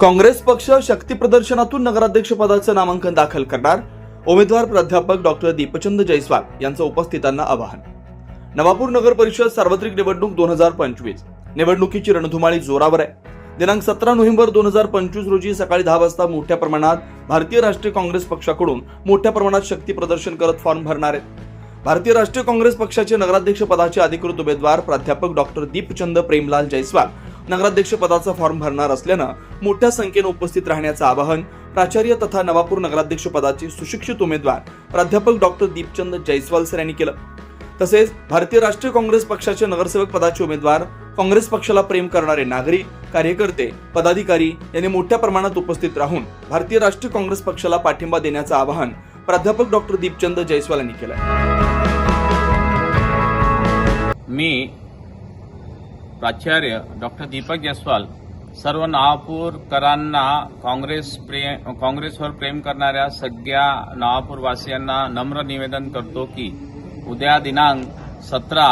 काँग्रेस पक्ष शक्ती प्रदर्शनातून नगराध्यक्ष पदाचं नामांकन दाखल करणार. उमेदवार प्राध्यापक डॉक्टर दीपचंद जयस्वाल यांचं उपस्थितांना आवाहन. नवापूर नगर परिषद सार्वत्रिक निवडणूक दोन हजार पंचवीस. निवडणुकीची रणधुमाळी जोरावर आहे. दिनांक सतरा नोव्हेंबर दोन हजार पंचवीस रोजी सकाळी दहा वाजता मोठ्या प्रमाणात भारतीय राष्ट्रीय काँग्रेस पक्षाकडून मोठ्या प्रमाणात शक्ती प्रदर्शन करत फॉर्म भरणार आहेत. भारतीय राष्ट्रीय काँग्रेस पक्षाचे नगराध्यक्ष पदाचे अधिकृत उमेदवार प्राध्यापक डॉक्टर दीपचंद प्रेमलाल जयस्वाल नगराध्यक्ष पदाचा फॉर्म भरणार असल्यानं मोठ्या संख्येनं उपस्थित राहण्याचं आवाहन प्राचार्य तथा नवापूर नगराध्यक्ष पदाचे सुशिक्षित उमेदवार प्राध्यापक डॉक्टर दीपचंद जयस्वाल सर यांनी केलं. तसेच भारतीय राष्ट्रीय काँग्रेस पक्षाचे नगरसेवक पदाचे उमेदवार काँग्रेस पक्षाला प्रेम करणारे नागरिक कार्यकर्ते पदाधिकारी यांनी मोठ्या प्रमाणात उपस्थित राहून भारतीय राष्ट्रीय काँग्रेस पक्षाला पाठिंबा देण्याचं आवाहन प्राध्यापक डॉक्टर दीपचंद जयस्वाल यांनी केलं मी प्राचार्य डॉक्टर दीपक जयस्वाल सर्व नागपूरकरांना काँग्रेस प्रेम काँग्रेसवर प्रेम करणाऱ्या सगळ्या नागपूरवासियांना नम्र निवेदन करतो की उद्या दिनांक सतरा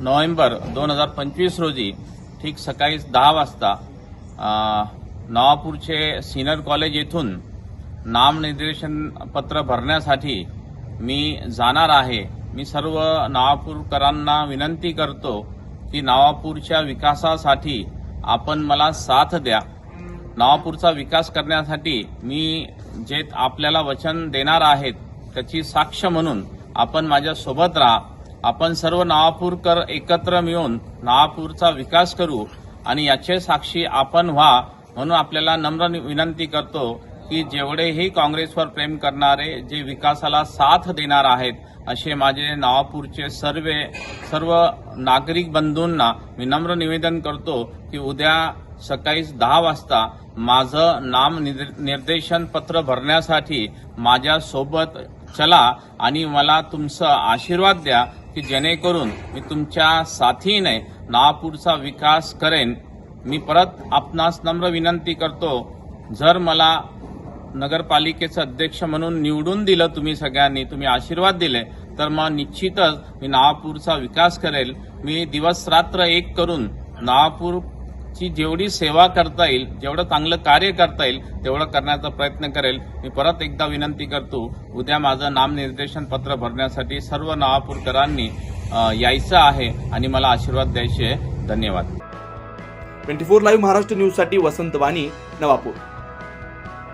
नोव्हेंबर दोन हजार पंचवीस रोजी ठीक सकाळी दहा वाजता अ, नवापूरचे सिनियर कॉलेज येथून नामनिर्देशन पत्र भरण्यासाठी मी जाणार आहे. मी सर्व नवापूरकरांना विनंती करतो की नवापूरच्या विकासासाठी आपण मला साथ द्या. नवापूरचा विकास करण्यासाठी मी जे आपल्याला वचन देणार आहेत त्याची साक्ष म्हणून आपण माझ्यासोबत राहा. आपण सर्व नवापूरकर एकत्र मिळून नवापूरचा विकास करू आणि याचे साक्षी आपण व्हा म्हणून आपल्याला नम्र विनंती करतो. की जेवढेही काँग्रेसवर प्रेम करणारे जे विकासाला साथ देणार आहेत असे माझे नवापूरचे सर्व सर्व नागरिक बंधूंना विनम्र नम्र निवेदन करतो की उद्या सकाळी दहा वाजता माझं नाम निर्देशन पत्र भरण्यासाठी माझ्यासोबत चला आणि मला तुमचा आशीर्वाद द्या की जेणेकरून मी तुमच्या साथीने नागपूरचा विकास करेन. मी परत आपणास नम्र विनंती करतो जर मला नगरपालिकेचं अध्यक्ष म्हणून निवडून दिलं तुम्ही सगळ्यांनी तुम्ही आशीर्वाद दिले तर मग निश्चितच मी नागपूरचा विकास करेल. मी दिवस रात्र एक करून नागपूरची जेवढी सेवा करता येईल जेवढं चांगलं कार्य करता येईल तेवढं करण्याचा प्रयत्न करेल. मी परत एकदा विनंती करतो उद्या माझं नामनिर्देशन पत्र भरण्यासाठी सर्व नागपूरकरांनी यायचं आहे आणि मला आशीर्वाद द्यायचे आहे. धन्यवाद. ट्वेंटी फोर लाईव्ह महाराष्ट्र न्यूजसाठी वसंत वाणी नवापूर.